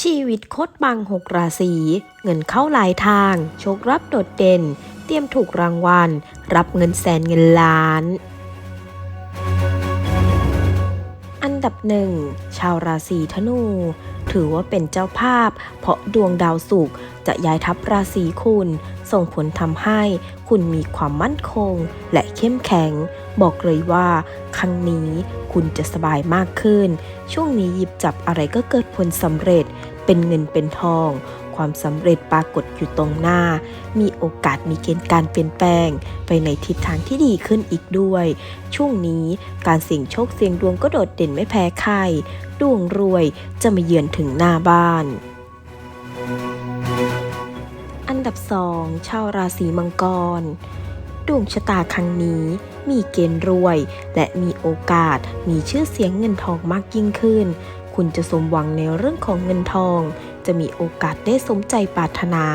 ชีวิตโคตรบังหกราศี เงินเข้าหลายทาง โชครับโดดเด่น เตรียมถูกรางวัล รับเงินแสนเงินล้าน อันดับหนึ่ง ชาวราศีธนู ถือว่าเป็นเจ้าภาพ เพราะดวงดาวศุกร์จะย้ายทับราศีคุณ ส่งผลทำให้คุณมีความมั่นคง และเข้มแข็ง บอกเลยว่า ครั้งนี้คุณจะสบายมากขึ้น ช่วงนี้หยิบจับอะไรก็เกิดผลสำเร็จ เป็นเงินเป็นทองความสำเร็จปรากฏอยู่ตรงหน้า มีโอกาสมีเกณฑ์การเปลี่ยนแปลง ไปในทิศทางที่ดีขึ้นอีกด้วย ช่วงนี้การเสี่ยงโชคเสี่ยงดวงก็โดดเด่นไม่แพ้ใคร ดวงรวยจะมาเยือนถึงหน้าบ้าน อันดับสองชาวราศีมังกร ดวงชะตาครั้งนี้มีเกณฑ์รวย และมีโอกาสมีชื่อเสียงเงินทองมากยิ่งขึ้น คุณจะสมหวังในเรื่องของเงินทอง จะมีโอกาสได้สมใจปรารถนา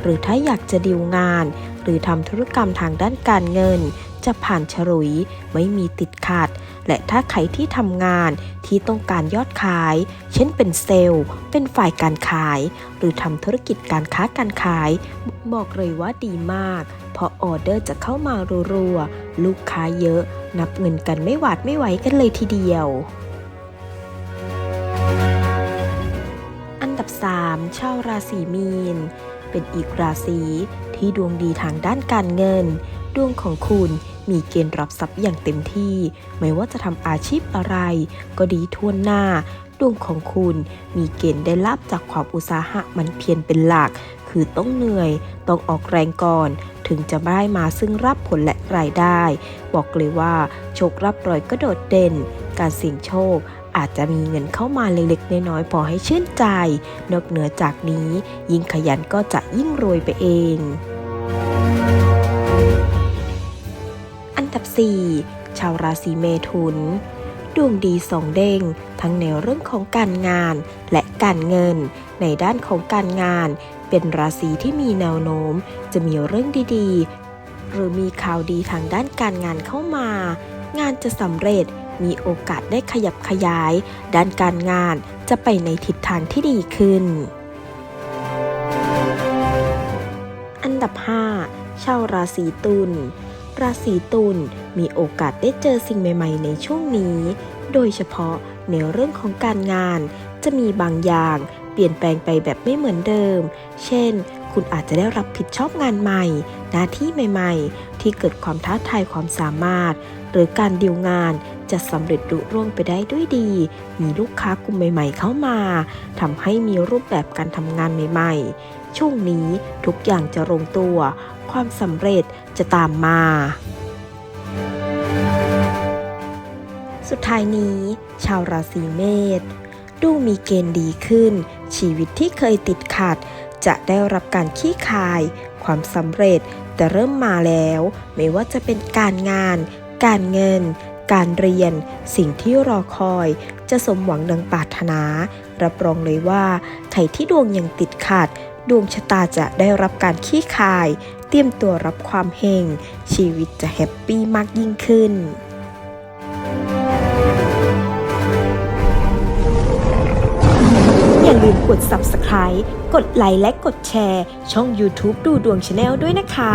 หรือถ้าอยากจะดีลงาน หรือทำธุรกรรมทางด้านการเงิน จะผ่านฉลุย ไม่มีติดขัด และถ้าใครที่ทำงานที่ต้องการยอดขาย เช่นเป็นเซลล์ เป็นฝ่ายการขาย หรือทำธุรกิจการค้าการขาย บอกเลยว่าดีมาก เพราะออเดอร์จะเข้ามารัวๆ ลูกค้าเยอะ นับเงินกันไม่หวาดไม่ไหวกันเลยทีเดียว อันดับ 3 ชาวราศีมีนเป็นอีกราศีที่ดวงดีทางด้านการเงิน ดวงของคุณ มีเกณฑ์รับทรัพย์อย่างเต็มที่ ไม่ว่าจะทำอาชีพอะไร ก็ดีทั่วหน้า ดวงของคุณมีเกณฑ์ได้ลาบจากความอุตสาหะมันเพียรเป็นหลัก คือต้องเหนื่อย ต้องออกแรงก่อน ถึงจะได้มาซึ่งรับผลและรายได้ บอกเลยว่า โชครับรอยก็โดดเด่น การเสี่ยงโชคอาจจะมีเงินเข้ามาเล็กๆน้อยๆพอให้ชื่นใจ นอกเหนือจากนี้ ยิ่งขยันก็จะยิ่งรวยไปเอง อันดับ 4 ชาวราศีเมถุน ดวงดีสองเด้ง ทั้งในเรื่องของการงานและการเงิน ในด้านของการงาน เป็นราศีที่มีแนวโน้ม จะมีเรื่องดีๆ หรือมีข่าวดีทางด้านการงานเข้ามา งานจะสำเร็จมีโอกาสได้ขยับขยาย ด้านการงานจะไปในทิศทางที่ดีขึ้น อันดับ 5 ชาวราศีตุล ราศีตุลมีโอกาสได้เจอสิ่งใหม่ๆ ในช่วงนี้ โดยเฉพาะในเรื่องของการงาน จะมีบางอย่าง เปลี่ยนแปลงไปแบบไม่เหมือนเดิม เช่น คุณอาจจะได้รับผิดชอบงานใหม่ หน้าที่ใหม่ ๆ ที่เกิดความท้าทายความสามารถ หรือการดีลงานจะสำเร็จรุร่วงไปได้ด้วยดี มีลูกค้ากลุ่มใหม่ ๆ เข้ามาทำให้มีรูปแบบการทำงานใหม่ ๆช่วงนี้ทุกอย่างจะลงตัว ความสำเร็จจะตามมา สุดท้ายนี้ ชาวราศีเมษดูมีเกณฑ์ดีขึ้น ชีวิตที่เคยติดขัด จะได้รับการขี้คาย ความสำเร็จแต่เริ่มมาแล้ว ไม่ว่าจะเป็นการงาน การเงิน การเรียน สิ่งที่รอคอย จะสมหวังดังปรารถนา รับรองเลยว่า ใครที่ดวงยังติดขัด ดวงชะตาจะได้รับการขี้คาย เตรียมตัวรับความเฮง ชีวิตจะแฮปปี้มากยิ่งขึ้นอย่าลืมกด subscribe กดไลค์และกดแชร์ ช่อง YouTube ดูดวงชาแนลด้วยนะคะ